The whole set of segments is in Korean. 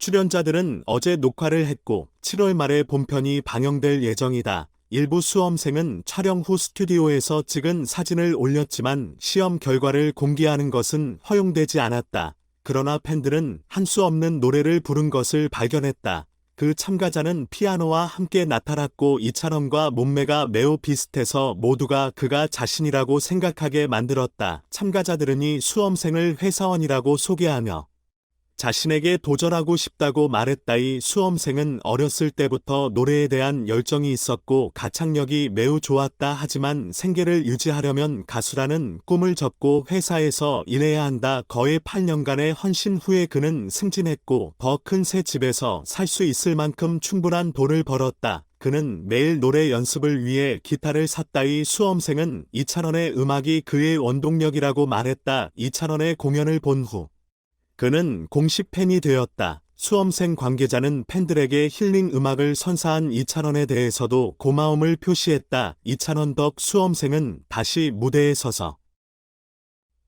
출연자들은 어제 녹화를 했고 7월 말에 본편이 방영될 예정이다. 일부 수험생은 촬영 후 스튜디오에서 찍은 사진을 올렸지만 시험 결과를 공개하는 것은 허용되지 않았다. 그러나 팬들은 한 수 없는 노래를 부른 것을 발견했다. 그 참가자는 피아노와 함께 나타났고 이찬원과 몸매가 매우 비슷해서 모두가 그가 자신이라고 생각하게 만들었다. 참가자들은 이 수험생을 회사원이라고 소개하며 자신에게 도전하고 싶다고 말했다. 이 수험생은 어렸을 때부터 노래에 대한 열정이 있었고 가창력이 매우 좋았다. 하지만 생계를 유지하려면 가수라는 꿈을 접고 회사에서 일해야 한다. 거의 8년간의 헌신 후에 그는 승진했고 더 큰 새 집에서 살 수 있을 만큼 충분한 돈을 벌었다. 그는 매일 노래 연습을 위해 기타를 샀다. 이 수험생은 이찬원의 음악이 그의 원동력이라고 말했다. 이찬원의 공연을 본 후. 그는 공식 팬이 되었다. 수험생 관계자는 팬들에게 힐링 음악을 선사한 이찬원에 대해서도 고마움을 표시했다. 이찬원 덕 수험생은 다시 무대에 서서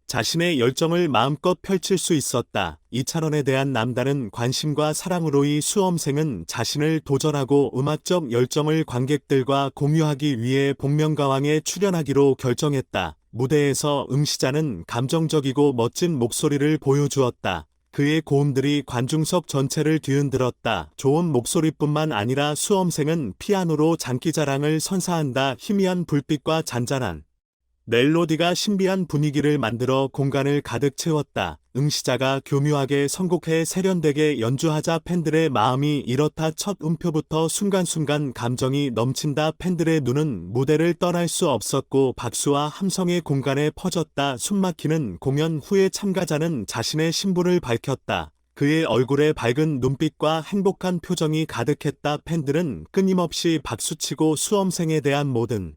자신의 열정을 마음껏 펼칠 수 있었다. 이찬원에 대한 남다른 관심과 사랑으로 이 수험생은 자신을 도전하고 음악적 열정을 관객들과 공유하기 위해 복면가왕에 출연하기로 결정했다. 무대에서 응시자는 감정적이고 멋진 목소리를 보여주었다. 그의 고음들이 관중석 전체를 뒤흔들었다. 좋은 목소리뿐만 아니라 수험생은 피아노로 장기자랑을 선사한다. 희미한 불빛과 잔잔한 멜로디가 신비한 분위기를 만들어 공간을 가득 채웠다. 응시자가 교묘하게 선곡해 세련되게 연주하자 팬들의 마음이 이렇다 첫 음표부터 순간순간 감정이 넘친다 팬들의 눈은 무대를 떠날 수 없었고 박수와 함성의 공간에 퍼졌다 숨막히는 공연 후에 참가자는 자신의 신분을 밝혔다. 그의 얼굴에 밝은 눈빛과 행복한 표정이 가득했다 팬들은 끊임없이 박수치고 수험생에 대한 모든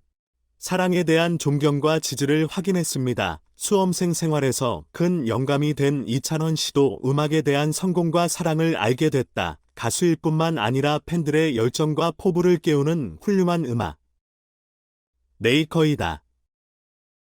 사랑에 대한 존경과 지지를 확인했습니다. 수험생 생활에서 큰 영감이 된 이찬원 씨도 음악에 대한 성공과 사랑을 알게 됐다. 가수일 뿐만 아니라 팬들의 열정과 포부를 깨우는 훌륭한 음악. 네이커이다.